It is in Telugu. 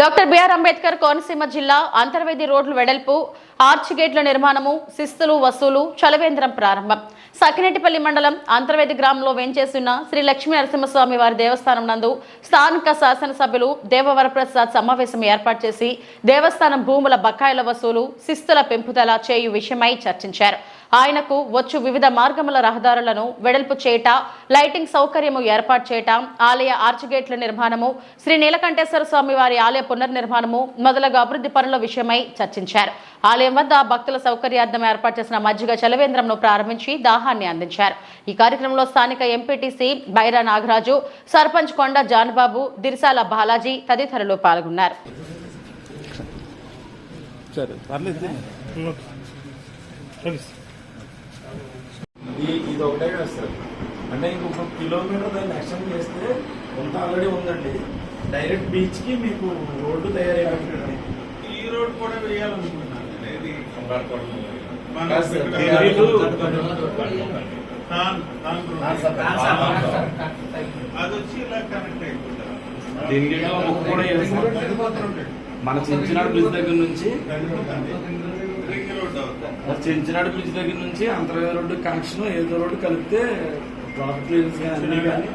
డాక్టర్ బిఆర్ అంబేద్కర్ కోనసీమ జిల్లా అంతర్వేది రోడ్లు వెడల్పు ఆర్చ్ గేట్ల నిర్మాణము శిస్తులు వసూలు చలవేంద్రం ప్రారంభం. సకినేటిపల్లి మండలం అంతర్వేది గ్రామంలో వేంచేస్తున్న శ్రీ లక్ష్మీ నరసింహస్వామి వారి దేవస్థానం నందు స్థానిక శాసనసభ్యులు దేవవరప్రసాద్ సమావేశం ఏర్పాటు చేసి దేవస్థానం భూముల బకాయిల వసూలు శిస్తుల పెంపుదల చేయు విషయమై చర్చించారు. ఆయనకు వచ్చు వివిధ మార్గముల రహదారులను వెడల్పు చేయట లైటింగ్ సౌకర్యము ఏర్పాటు చేయట ఆలయ ఆర్చిగేట్ల నిర్మాణము శ్రీ నీలకంఠేశ్వర స్వామి వారి ఆలయ పునర్నిర్మాణము మొదలగు అభివృద్ధి పనుల విషయమై చర్చించారు. ఆలయం వద్ద భక్తుల సౌకర్యార్థం ఏర్పాటు చేసిన మజ్జిగ చలవేంద్రంను ప్రారంభించి దాహాన్ని అందించారు. ఈ కార్యక్రమంలో స్థానిక ఎంపీటీసీ బైరా నాగరాజు సర్పంచ్ కొండ జాన్బాబు దిరిసాల బాలాజీ తదితరులు పాల్గొన్నారు. సరే. పర్లేదు ఇది ఇది ఒకటే కాదు సార్. అంటే ఇంకొక కిలోమీటర్ దాన్ని ఎక్స్టెండ్ చేస్తే కొంత ఆల్రెడీ ఉందండి. డైరెక్ట్ బీచ్కి మీకు రోడ్డు తయారైనట్టు ఈ రోడ్ కూడా వేయాలనుకుంటున్నాను. అది వచ్చి ఇలా కనెక్ట్ అయిపోతారు. మన చించినాడు బ్రిడ్జ్ దగ్గర నుంచి చించినాడు బ్రిడ్జ్ దగ్గర నుంచి అంతర్వేది రోడ్డు కనెక్షన్ ఏదో రోడ్డు కలిపితే ట్రాఫిక్ క్లియరెన్స్ కానీ అన్ని కానీ